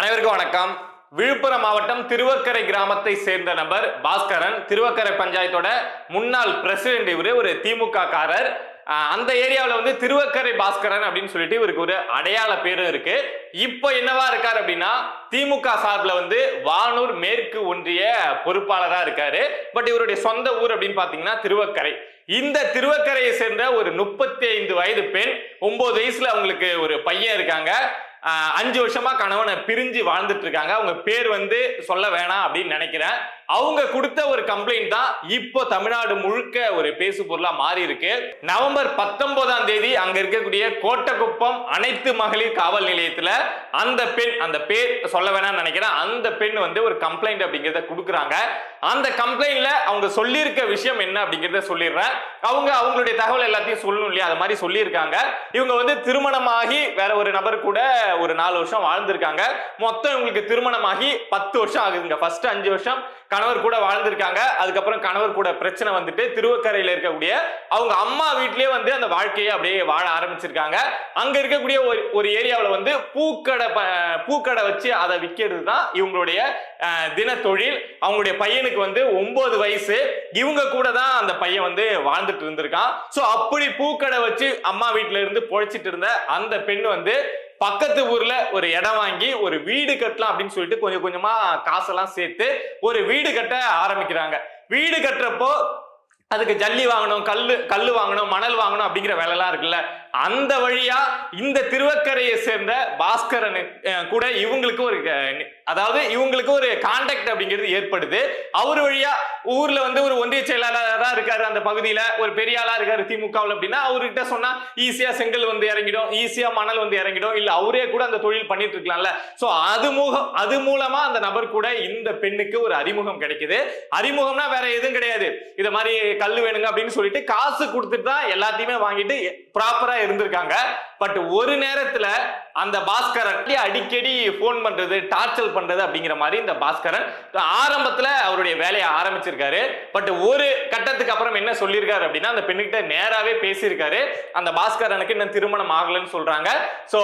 அனைவருக்கும் வணக்கம். விழுப்புரம் மாவட்டம் திருவக்கரை கிராமத்தை சேர்ந்த நபர் பாஸ்கரன் திருவக்கரை பஞ்சாயத்தோட முன்னாள் பிரசிடென்ட் இவரு ஒரு திமுக காரர் அந்த ஏரியாவில் வந்து திருவக்கரை பாஸ்கரன் அப்படின்னு சொல்லிட்டு இவருக்கு ஒரு அடையாள பேரும் இருக்கு. இப்போ என்னவா இருக்கார் அப்படின்னா திமுக சார்பில் வந்து வானூர் மேற்கு ஒன்றிய பொறுப்பாளராக இருக்காரு. பட் இவருடைய சொந்த ஊர் அப்படின்னு பார்த்தீங்கன்னா திருவக்கரை. இந்த திருவக்கரையை சேர்ந்த ஒரு முப்பத்தி ஐந்து வயது பெண் ஒன்பது வயசுல அவங்களுக்கு ஒரு பையன் இருக்காங்க. அஞ்சு வருஷமா கணவனை பிரிஞ்சு வாழ்ந்துட்டு இருக்காங்க அவங்க பேர் வந்து சொல்ல வேணாம் அப்படின்னு நினைக்கிறேன். அவங்க கொடுத்த ஒரு கம்ப்ளைண்ட் தான் இப்போ தமிழ்நாடு முழுக்க ஒரு பேசு பொருளா மாறி இருக்கு நவம்பர் பத்தொன்பதாம் தேதி அங்க இருக்கக்கூடிய கோட்டக்குப்பம் அனைத்து மகளிர் காவல் நிலையத்துல அந்த பெண் அந்த பேர் சொல்ல வேணாம்னு நினைக்கிறேன். அந்த பெண் வந்து ஒரு கம்ப்ளைண்ட் அப்படிங்கிறத கொடுக்குறாங்க. அந்த கம்ப்ளைண்ட்ல அவங்க சொல்லியிருக்க விஷயம் என்ன அப்படிங்கிறத சொல்லிடுறேன். அவங்க அவங்களுடைய தகவல் எல்லாத்தையும் சொல்லணும் இல்லையா? அது மாதிரி சொல்லியிருக்காங்க. இவங்க வந்து திருமணமாகி வேற ஒரு நபர் கூட ஒரு நாலு வருஷம் வாழ்ந்திருக்காங்க. மொத்தம் இவங்களுக்கு திருமணமாகி பத்து வருஷம் ஆகுதுங்க. ஃபர்ஸ்ட் அஞ்சு வருஷம் கணவர் கூட வாழ்ந்திருக்காங்க. அதுக்கப்புறம் கணவர் கூட பிரச்சனை வந்துட்டு திருவக்கரையில் இருக்கக்கூடிய அவங்க அம்மா வீட்லயே வந்து அந்த வாழ்க்கையை அப்படியே வாழ ஆரம்பிச்சிருக்காங்க. அங்க இருக்கக்கூடிய ஒரு ஒரு ஏரியாவில் வந்து பூக்கடை பூக்கடை வச்சு அதை விற்கிறது தான் இவங்களுடைய தின தினத்தொழில். அவங்களுடைய பையனுக்கு வந்து ஒன்பது வயசு. இவங்க கூட தான் அந்த பையன் வந்து வாழ்ந்துட்டு இருந்திருக்கான். ஸோ அப்படி பூக்கடை வச்சு அம்மா வீட்டில இருந்து பொழைச்சிட்டு இருந்த அந்த பெண் வந்து பக்கத்து ஊர்ல ஒரு இடம் வாங்கி ஒரு வீடு கட்டலாம் அப்படின்னு சொல்லிட்டு கொஞ்சம் கொஞ்சமா காசெல்லாம் சேர்த்து ஒரு வீடு கட்ட ஆரம்பிக்கிறாங்க. வீடு கட்டுறப்போ அதுக்கு ஜல்லி வாங்கணும் கல் கல் வாங்கணும் மணல் வாங்கணும் அப்படிங்கிற வேலைலாம் இருக்குல்ல. அந்த வழியா இந்த திருவக்கரையை சேர்ந்த பாஸ்கரன் கூட இவங்களுக்கு ஒரு அதாவது இவங்களுக்கு ஒரு கான்டாக்ட் அப்படிங்கிறது ஏற்படுது. அவர் வழியா ஊர்ல வந்து ஒரு ஒன்றிய செயலாளராக இருக்காரு அந்த பகுதியில ஒரு பெரிய ஆளா இருக்காரு திமுகவில் அப்படின்னா அவர்கிட்ட சொன்னா ஈஸியா செங்கல் வந்து இறங்கிடும் ஈஸியா மணல் வந்து இறங்கிடும் இல்ல அவரே கூட அந்த தொழில் பண்ணிட்டு இருக்கலாம்ல. சோ அது மூலம் அது மூலமா அந்த நபர் கூட இந்த பெண்ணுக்கு ஒரு அறிமுகம் கிடைக்குது. அறிமுகம்னா வேற எதுவும் கிடையாது. இதை மாதிரி கல் வேணுங்க அப்படின்னு சொல்லிட்டு காசு கொடுத்துட்டு தான் எல்லாத்தையுமே வாங்கிட்டு ப்ராப்பரா இருந்திருக்காங்க. பட் ஒரு நேரத்துல அந்த பாஸ்கரன் அடிக்கடி ஃபோன் பண்றது டார்ச்சல் பண்றது அப்படிங்கிற மாதிரி இந்த பாஸ்கரன் ஆரம்பத்துல அவருடைய வேலையை ஆரம்பிச்சிருக்காரு. பட் ஒரு கட்டத்துக்கு அப்புறம் என்ன சொல்லியிருக்காரு அப்படின்னா அந்த பெண்ணுகிட்ட நேராவே பேசியிருக்காரு. அந்த பாஸ்கரனுக்கு இன்னும் திருமணம் ஆகலைன்னு சொல்றாங்க. சோ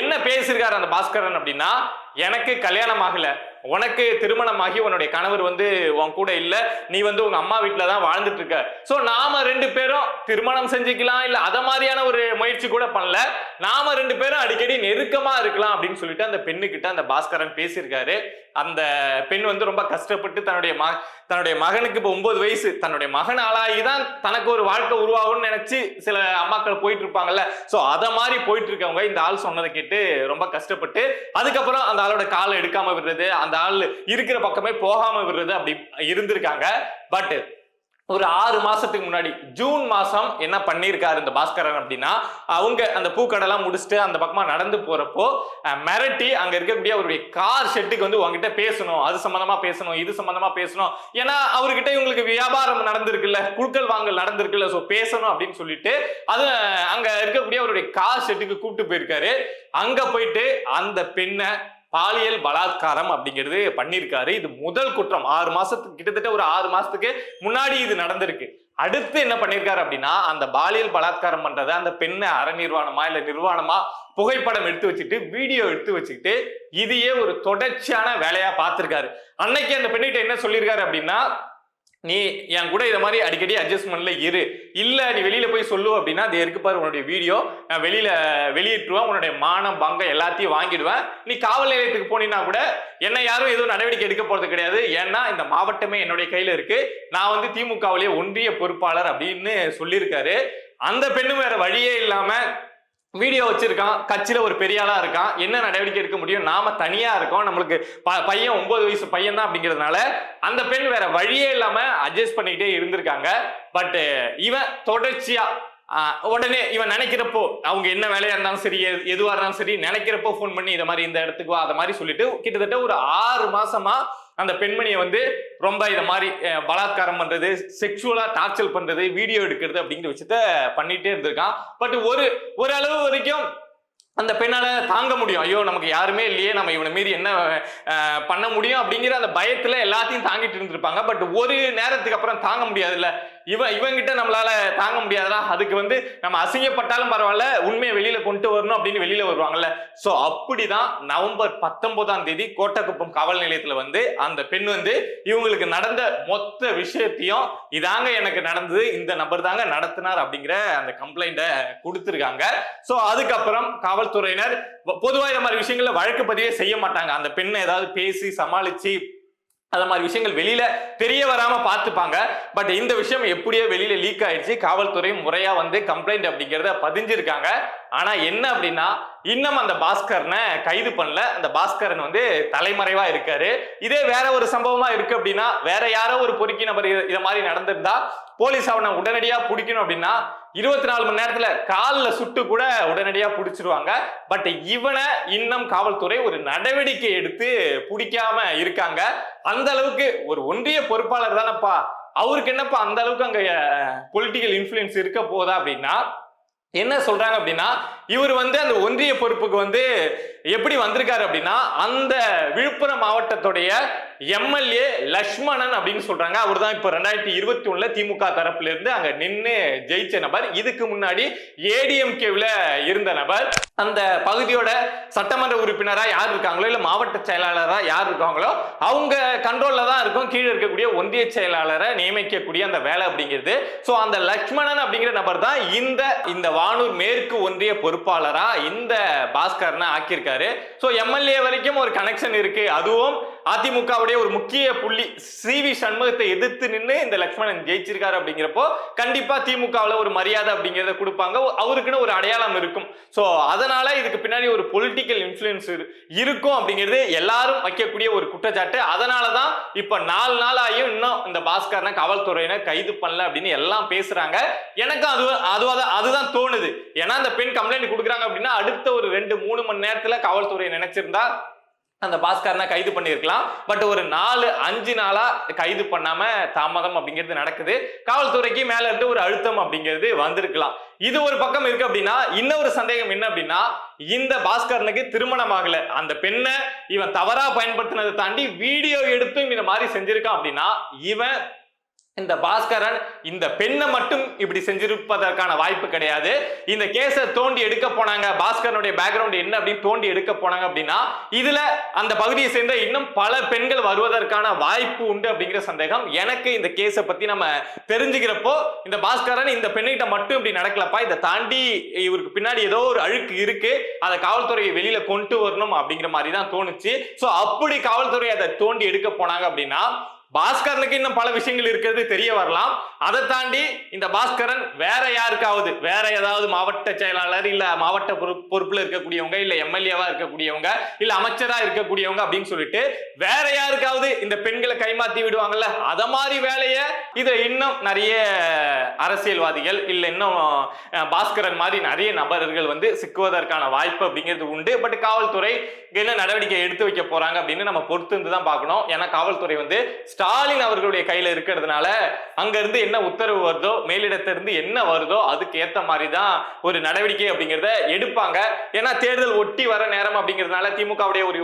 என்ன பேசியிருக்காரு அந்த பாஸ்கரன் அப்படின்னா எனக்கு கல்யாணம் ஆகல. உனக்கு திருமணமாகி உன்னுடைய கணவர் வந்து உன் கூட இல்ல நீ வந்து உங்க அம்மா வீட்டுல தான் வாழ்ந்துட்டு இருக்க சோ நாம ரெண்டு பேரும் திருமணம் செஞ்சுக்கலாம் இல்ல அத மாதிரியான ஒரு முயற்சி கூட பண்ணல. நாம ரெண்டு பேரும் அடிக்கடி நெருக்கமா இருக்கலாம் அப்படின்னு சொல்லிட்டு அந்த பெண்ணுகிட்ட அந்த பாஸ்கரன் பேசியிருக்காரு. அந்த பெண் வந்து ரொம்ப கஷ்டப்பட்டு தன்னுடைய தன்னுடைய மகனுக்கு இப்போ ஒன்பது வயசு. தன்னுடைய மகன் ஆளாகி தான் தனக்கு ஒரு வாழ்க்கை உருவாகும்னு நினைச்சு சில அம்மாக்கள் போயிட்டு இருப்பாங்கல்ல ஸோ அதை மாதிரி போயிட்டு இருக்கவங்க இந்த ஆள் சொன்னதை கேட்டு ரொம்ப கஷ்டப்பட்டு அதுக்கப்புறம் அந்த ஆளோட காலை எடுக்காம விடுறது அந்த ஆள் இருக்கிற பக்கமே போகாம விடுறது அப்படி இருந்திருக்காங்க. பட் ஒரு ஆறு மாசத்துக்கு முன்னாடி ஜூன் மாசம் என்ன பண்ணியிருக்காரு இந்த பாஸ்கரன் அப்படின்னா அவங்க அந்த பூக்கடைலாம் முடிச்சுட்டு அந்த பக்கமா நடந்து போறப்போ மிரட்டி அங்க இருக்கக்கூடிய அவருடைய கார் ஷெட்டுக்கு வந்து உங்ககிட்ட பேசணும். அது சம்பந்தமா பேசணும் இது சம்பந்தமா பேசணும். ஏன்னா அவர்கிட்ட இவங்களுக்கு வியாபாரம் நடந்திருக்குல்ல குழுக்கள் வாங்கல் நடந்திருக்குல்ல ஸோ பேசணும் அப்படின்னு சொல்லிட்டு அது அங்க இருக்கக்கூடிய அவருடைய கார் ஷெட்டுக்கு கூப்பிட்டு போயிருக்காரு. அங்க போயிட்டு அந்த பெண்ணை பாலியல் பலாத்காரம் அப்படிங்கிறது பண்ணியிருக்காரு. இது முதல் குற்றம். ஆறு மாசத்துக்கு கிட்டத்தட்ட ஒரு ஆறு மாசத்துக்கு முன்னாடி இது நடந்திருக்கு. அடுத்து என்ன பண்ணியிருக்காரு அப்படின்னா அந்த பாலியல் பலாத்காரம் பண்றத அந்த பெண்ணை அற நிர்வாணமா இல்ல நிர்வாணமா புகைப்படம் எடுத்து வச்சுட்டு வீடியோ எடுத்து வச்சுக்கிட்டு இதையே ஒரு தொடர்ச்சியான வேலையா பார்த்திருக்காரு. அன்னைக்கு அந்த பெண்ணிட்ட என்ன சொல்லியிருக்காரு அப்படின்னா நீ என் கூட இதை மாதிரி அடிக்கடி அட்ஜஸ்ட்மெண்ட்ல இரு. இல்ல நீ வெளியில போய் சொல்லு அப்படின்னா அது இருக்கு பாரு உன்னுடைய வீடியோ நான் வெளியில வெளியிட்டுருவேன் உன்னுடைய மானம் பங்கம் எல்லாத்தையும் வாங்கிடுவேன். நீ காவல் நிலையத்துக்கு போனீங்கன்னா கூட என்ன யாரும் எதுவும் நடவடிக்கை எடுக்க போறது கிடையாது. ஏன்னா இந்த மாவட்டமே என்னுடைய கையில இருக்கு. நான் வந்து திமுகவிலேயே ஒன்றிய பொறுப்பாளர் அப்படின்னு சொல்லியிருக்காரு. அந்த பெண்ணும் வேற வழியே இல்லாம வீடியோ வச்சிருக்கான். கட்சியில ஒரு பெரிய ஆளா இருக்கான். என்ன நடவடிக்கை எடுக்க முடியும்? நாம தனியா இருக்கோம். நம்மளுக்கு ப- பையன் ஒன்பது வயசு பையன் தான் அப்படிங்கிறதுனால அந்த பெண் வேற வழியே இல்லாம அட்ஜஸ்ட் பண்ணிக்கிட்டே இருந்திருக்காங்க. பட் இவன் தொடர்ச்சியா உடனே இவன் நினைக்கிறப்போ அவங்க என்ன வேலையா இருந்தாலும் சரி எது- எதுவா இருந்தாலும் சரி நினைக்கிறப்போ ஃபோன் பண்ணி இதை மாதிரி இந்த இடத்துக்கு அதை மாதிரி சொல்லிட்டு கிட்டத்தட்ட ஒரு ஆறு மாசமா அந்த பெண்மணியை வந்து ரொம்ப இதை மாதிரி பலாத்காரம் பண்றது செக்ஷுவலா டார்ச்சல் பண்றது வீடியோ எடுக்கிறது அப்படிங்கிற விஷயத்த பண்ணிட்டே இருந்திருக்கான். பட் ஒரு ஒரு அளவு வரைக்கும் அந்த பெண்ணால் தாங்க முடியும். ஐயோ நமக்கு யாருமே இல்லையே நம்ம இவனை மீறி என்ன பண்ண முடியும் அப்படிங்கிற அந்த பயத்தில் எல்லாத்தையும் தாங்கிட்டு இருந்திருப்பாங்க. பட் ஒரு நேரத்துக்கு அப்புறம் தாங்க முடியாதுல்ல. இவன் இவங்கிட்ட நம்மளால தாங்க முடியாதா அதுக்கு வந்து நம்ம அசிங்கப்பட்டாலும் பரவாயில்ல உண்மையை வெளியில கொண்டு வரணும் அப்படின்னு வெளியில வருவாங்கல்ல. சோ அப்படிதான் நவம்பர் பத்தொன்பதாம் தேதி கோட்டக்குப்பம் காவல் நிலையத்துல வந்து அந்த பெண் வந்து இவங்களுக்கு நடந்த மொத்த விஷயத்தையும் இதாங்க எனக்கு நடந்தது இந்த நபர் தாங்க நடத்தினார் அப்படிங்கிற அந்த கம்ப்ளைண்ட கொடுத்துருக்காங்க. சோ அதுக்கப்புறம் காவல்துறையினர் பொதுவாக இந்த மாதிரி விஷயங்கள்ல வழக்கு பதிவே செய்ய மாட்டாங்க. அந்த பெண்ணை ஏதாவது பேசி சமாளிச்சு அந்த மாதிரி விஷயங்கள் வெளியில தெரிய வராம பார்த்துப்பாங்க. பட் இந்த விஷயம் எப்படியோ வெளியில லீக் ஆயிடுச்சு. காவல்துறை முறையா வந்து கம்ப்ளைண்ட் அப்படிங்கிறத பதிஞ்சிருக்காங்க. ஆனா என்ன அப்படின்னா இன்னும் அந்த பாஸ்கரனை கைது பண்ணல. அந்த பாஸ்கரன் வந்து தலைமறைவா இருக்காரு. இதே வேற ஒரு சம்பவமா இருக்கு அப்படின்னா வேற யாரோ ஒரு பொறுக்கி நபர் இதை மாதிரி நடந்திருந்தா போலீஸ் அவனை உடனடியா பிடிக்கணும் அப்படின்னா இருபத்தி நாலு மணி நேரத்துல காலில் சுட்டு கூட உடனடியா பிடிச்சிருவாங்க. பட் இவனை இன்னும் காவல்துறை ஒரு நடவடிக்கை எடுத்து பிடிக்காம இருக்காங்க. அந்த அளவுக்கு ஒரு ஒன்றிய பொறுப்பாளர் தானப்பா. அவருக்கு என்னப்பா அந்த அளவுக்கு அங்க பொலிட்டிக்கல் இன்ஃபுளுன்ஸ் இருக்க போதா அப்படின்னா என்ன சொல்றாங்க அப்படின்னா இவர் வந்து அந்த ஒன்றிய பொறுப்புக்கு வந்து எப்படி வந்திருக்காரு அப்படின்னா அந்த விழுப்புரம் மாவட்டத்துடைய எம்எல்ஏ லக்ஷ்மணன் அப்படின்னு சொல்றாங்க. அவர் தான் இப்போ ரெண்டாயிரத்தி இருபத்தி ஒண்ணுல திமுக தரப்புல இருந்து அங்க நின்று ஜெயிச்ச நபர். இதுக்கு முன்னாடி ஏடிஎம்கேவில் இருந்த நபர். அந்த பகுதியோட சட்டமன்ற உறுப்பினரா யார் இருக்காங்களோ இல்ல மாவட்ட செயலாளரா யார் இருக்காங்களோ அவங்க கண்ட்ரோல்ல தான் இருக்கும். கீழே இருக்கக்கூடிய ஒன்றிய செயலாளரை நியமிக்கக்கூடிய அந்த வேலை அப்படிங்கிறது. ஸோ அந்த லக்ஷ்மணன் அப்படிங்கிற நபர் தான் இந்த இந்த வானூர் மேற்கு ஒன்றிய பொறுப்பாளரா இந்த பாஸ்கரனை ஆக்கியிருக்காரு. ஸோ எம்எல்ஏ வரைக்கும் ஒரு கனெக்ஷன் இருக்கு. அதுவும் அதிமுகவுடைய ஒரு முக்கிய புள்ளி சி வி சண்முகத்தை எதிர்த்து நின்று இந்த லக்ஷ்மணன் ஜெயிச்சிருக்காரு அப்படிங்கிறப்போ கண்டிப்பா திமுகவில் ஒரு மரியாதை அப்படிங்கிறத கொடுப்பாங்க. அவருக்குன்னு ஒரு அடையாளம் இருக்கும். ஸோ அதனால இதுக்கு பின்னாடி ஒரு பொலிட்டிக்கல் இன்ஃபுளுன்ஸ் இருக்கும் அப்படிங்கிறது எல்லாரும் வைக்கக்கூடிய ஒரு குற்றச்சாட்டு. அதனால தான் இப்போ நாலு நாள் ஆகியும் இன்னும் இந்த பாஸ்கர்னா காவல்துறையினர் கைது பண்ணல அப்படின்னு எல்லாம் பேசுறாங்க. எனக்கும் அது அதுவாக அதுதான் தோணுது. ஏன்னா அந்த பெண் கம்ப்ளைண்ட் கொடுக்குறாங்க அப்படின்னா அடுத்த ஒரு ரெண்டு மூணு மணி நேரத்தில் காவல்துறை நினைச்சிருந்தா அந்த பாஸ்கர்னா கைது பண்ணியிருக்கலாம். பட் ஒரு நாலு அஞ்சு நாளா கைது பண்ணாம தாமதம் அப்படிங்கிறது நடக்குது. காவல்துறைக்கு மேல இருந்து ஒரு அழுத்தம் அப்படிங்கிறது வந்திருக்கலாம். இது ஒரு பக்கம் இருக்கு அப்படின்னா இன்னொரு சந்தேகம் என்ன அப்படின்னா இந்த பாஸ்கரனுக்கு திருமணம் ஆகல. அந்த பெண்ணை இவன் தவறா பயன்படுத்தினதை தாண்டி வீடியோ எடுத்தும் இந்த மாதிரி செஞ்சிருக்கான் அப்படின்னா இவன் இந்த பாஸ்கரன் இந்த பெண்ணை மட்டும் இப்படி செஞ்சிருப்பதற்கான வாய்ப்பு கிடையாது. இந்த கேஸை தோண்டி எடுக்க போனாங்க. பாஸ்கரனுடைய பேக்ரவுண்ட் என்ன அப்படின்னு தோண்டி எடுக்க போனாங்க அப்படின்னா இதுல அந்த பகுதியை சேர்ந்த இன்னும் பல பெண்கள் வருவதற்கான வாய்ப்பு உண்டு அப்படிங்கிற சந்தேகம். எனக்கு இந்த கேஸை பத்தி நம்ம தெரிஞ்சுக்கிறப்போ இந்த பாஸ்கரன் இந்த பெண்ணிட்ட மட்டும் இப்படி நடக்கலப்பா? இதை தாண்டி இவருக்கு பின்னாடி ஏதோ ஒரு அழுக்கு இருக்கு. அதை காவல்துறையை வெளியில கொண்டு வரணும் அப்படிங்கிற மாதிரி தான் தோணுச்சு. ஸோ அப்படி காவல்துறை அதை தோண்டி எடுக்க போனாங்க அப்படின்னா பாஸ்கரனுக்கு இன்னும் பல விஷயங்கள் இருக்கிறது தெரிய வரலாம். அதை தாண்டி இந்த பாஸ்கரன் வேற யாருக்காவது வேற ஏதாவது மாவட்ட செயலாளர் இல்ல மாவட்ட பொறுப்புல இருக்கக்கூடியவங்க இல்ல எம்எல்ஏவா இருக்கக்கூடியவங்க இல்ல அமைச்சரா இருக்கக்கூடியவங்க அப்படின்னு சொல்லிட்டு வேற யாருக்காவது இந்த பெண்களை கைமாத்தி விடுவாங்கல்ல அத மாதிரி வேலைய இதை இன்னும் நிறைய அரசியல்வாதிகள் இல்ல இன்னும் பாஸ்கரன் மாதிரி நிறைய நபர்கள் வந்து சிக்குவதற்கான வாய்ப்பு அப்படிங்கிறது உண்டு. பட் காவல்துறை என்ன நடவடிக்கை எடுத்து வைக்க போறாங்க அப்படின்னு நம்ம பொறுத்து இருந்து தான் பார்க்கணும். ஏன்னா காவல்துறை வந்து ஸ்டாலின் அவர்களுடைய கையில இருக்கிறதுனால அங்க இருந்து என்ன உத்தரவு வருதோ மேலிடத்திலிருந்து என்ன வருதோ அதுக்கு ஏத்த மாதிரி தான் ஒரு நடவடிக்கை அப்படிங்கிறத எடுப்பாங்க. ஏன்னா தேர்தல் ஒட்டி வர நேரம் அப்படிங்கிறதுனால திமுகவுடைய ஒரு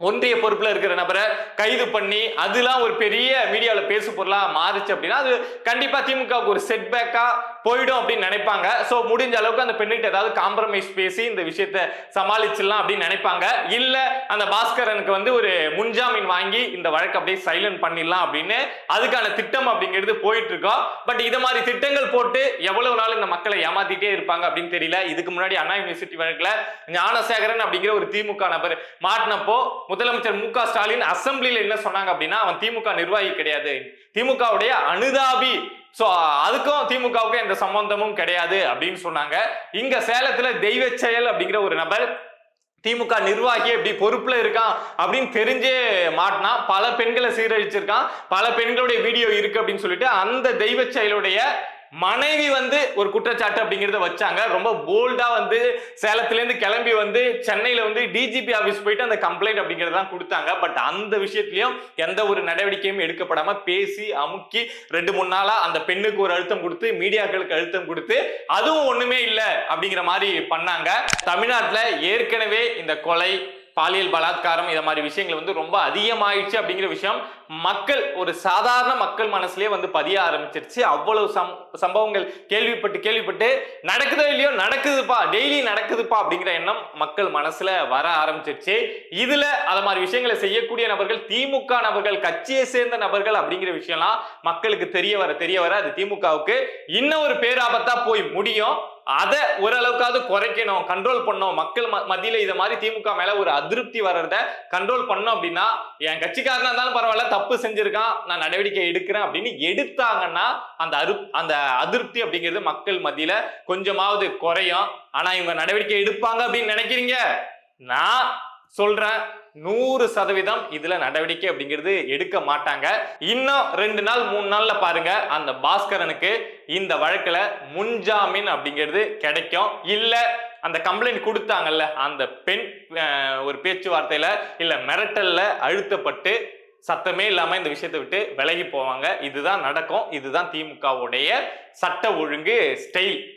ஒன்றிய பொறுப்புல இருக்கிற நபரை கைது பண்ணி அதெல்லாம் ஒரு பெரிய மீடியாவில் பேசு பொருளா மாறுச்சு அப்படின்னா அது கண்டிப்பா திமுகவுக்கு ஒரு செட்பேக்கா போயிடும் அப்படின்னு நினைப்பாங்க. ஸோ முடிஞ்ச அளவுக்கு அந்த பெண்ணுகிட்ட ஏதாவது காம்ப்ரமைஸ் பேசி இந்த விஷயத்த சமாளிச்சிடலாம் அப்படின்னு நினைப்பாங்க. இல்ல அந்த பாஸ்கரனுக்கு வந்து ஒரு முன்ஜாமீன் வாங்கி இந்த வழக்கு அப்படியே சைலண்ட் பண்ணிடலாம் அப்படின்னு அதுக்கான திட்டம் அப்படிங்கிறது போயிட்டு இருக்கோம் பட் இது மாதிரி திட்டங்கள் போட்டு எவ்வளவு நாள் இந்த மக்களை ஏமாத்திட்டே இருப்பாங்க அப்படின்னு தெரியல. இதுக்கு முன்னாடி அண்ணா யூனிவர்சிட்டி வழக்குல ஞானசேகரன் அப்படிங்கிற ஒரு திமுக நபர் மாட்டினப்போ முதலமைச்சர் மு க ஸ்டாலின் அசம்பிளியில் என்ன சொன்னாங்க அப்படின்னா அவன் திமுக நிர்வாகி கிடையாது. திமுகவுடைய அனுதாபி. ஸோ அதுக்கும் திமுகவுக்கும் எந்த சம்பந்தமும் கிடையாது அப்படின்னு சொன்னாங்க. இங்க சேலத்துல தெய்வ செயல் அப்படிங்கிற ஒரு நபர் திமுக நிர்வாகி எப்படி பொறுப்புல இருக்கான் அப்படின்னு தெரிஞ்சே மாட்டினா பல பெண்களை சீரழிச்சிருக்கான். பல பெண்களுடைய வீடியோ இருக்கு அப்படின்னு சொல்லிட்டு அந்த தெய்வ செயலுடைய மனைவி வந்து ஒரு குற்றச்சாட்டு அப்படிங்கிறத வச்சாங்க. ரொம்ப போல்டா வந்து சேலத்துலேருந்து கிளம்பி வந்து சென்னையில வந்து டிஜிபி ஆஃபீஸ் போயிட்டு அந்த கம்ப்ளைண்ட் அப்படிங்கறதெல்லாம் கொடுத்தாங்க. பட் அந்த விஷயத்திலயும் எந்த ஒரு நடவடிக்கையும் எடுக்கப்படாம பேசி அமுக்கி ரெண்டு மூணு நாளா அந்த பெண்ணுக்கு ஒரு அழுத்தம் கொடுத்து மீடியாக்களுக்கு அழுத்தம் கொடுத்து அதுவும் ஒண்ணுமே இல்லை அப்படிங்கிற மாதிரி பண்ணாங்க. தமிழ்நாட்டில் ஏற்கனவே இந்த கொலை பாலியல் பலாத்காரம் இதை மாதிரி விஷயங்கள் வந்து ரொம்ப அதிகமாயிடுச்சு அப்படிங்கிற விஷயம் மக்கள் ஒரு சாதாரண மக்கள் மனசுலயே வந்து பதிய ஆரம்பிச்சிருச்சு. அவ்வளவு சம் சம்பவங்கள் கேள்விப்பட்டு கேள்விப்பட்டு நடக்குதோ இல்லையோ நடக்குதுப்பா டெய்லி நடக்குதுப்பா அப்படிங்கிற எண்ணம் மக்கள் மனசுல வர ஆரம்பிச்சிருச்சு. இதுல அதை மாதிரி விஷயங்களை செய்யக்கூடிய நபர்கள் திமுக நபர்கள் கட்சியை சேர்ந்த நபர்கள் அப்படிங்கிற விஷயம்லாம் மக்களுக்கு தெரிய வர தெரிய வர அது திமுகவுக்கு இன்னும் ஒரு பேராபத்தா போய் முடியும். அதை ஓரளவுக்காவது குறைக்கணும் கண்ட்ரோல் பண்ணோம் மக்கள் ம- மத்தியில இதை மாதிரி திமுக மேல ஒரு அதிருப்தி வர்றத கண்ட்ரோல் பண்ணோம் அப்படின்னா என் கட்சிக்காரனா இருந்தாலும் பரவாயில்ல தப்பு செஞ்சிருக்கான் நான் நடவடிக்கை எடுக்கிறேன் அப்படின்னு எடுத்தாங்கன்னா அந்த அரு அந்த அதிருப்தி அப்படிங்கிறது மக்கள் மத்தியில கொஞ்சமாவது குறையும். ஆனா இவங்க நடவடிக்கை எடுப்பாங்க அப்படின்னு நினைக்கிறீங்க? நான் சொல்றேன். நூறு சதவீதம் இதுல நடவடிக்கை அப்படிங்கிறது எடுக்க மாட்டாங்க. இன்னும் ரெண்டு நாள் மூணு நாள்ல பாருங்க அந்த பாஸ்கரனுக்கு இந்த வழக்குல முன்ஜாமீன் அப்படிங்கிறது கிடைக்கும். இல்ல அந்த கம்ப்ளைண்ட் கொடுத்தாங்கல்ல அந்த பெண் ஒரு பேச்சுவார்த்தையில இல்ல மிரட்டல்ல அழுத்தப்பட்டு சத்தமே இல்லாம இந்த விஷயத்தை விட்டு விலகி போவாங்க. இதுதான் நடக்கும். இதுதான் திமுகவுடைய சட்ட ஒழுங்கு ஸ்டைல்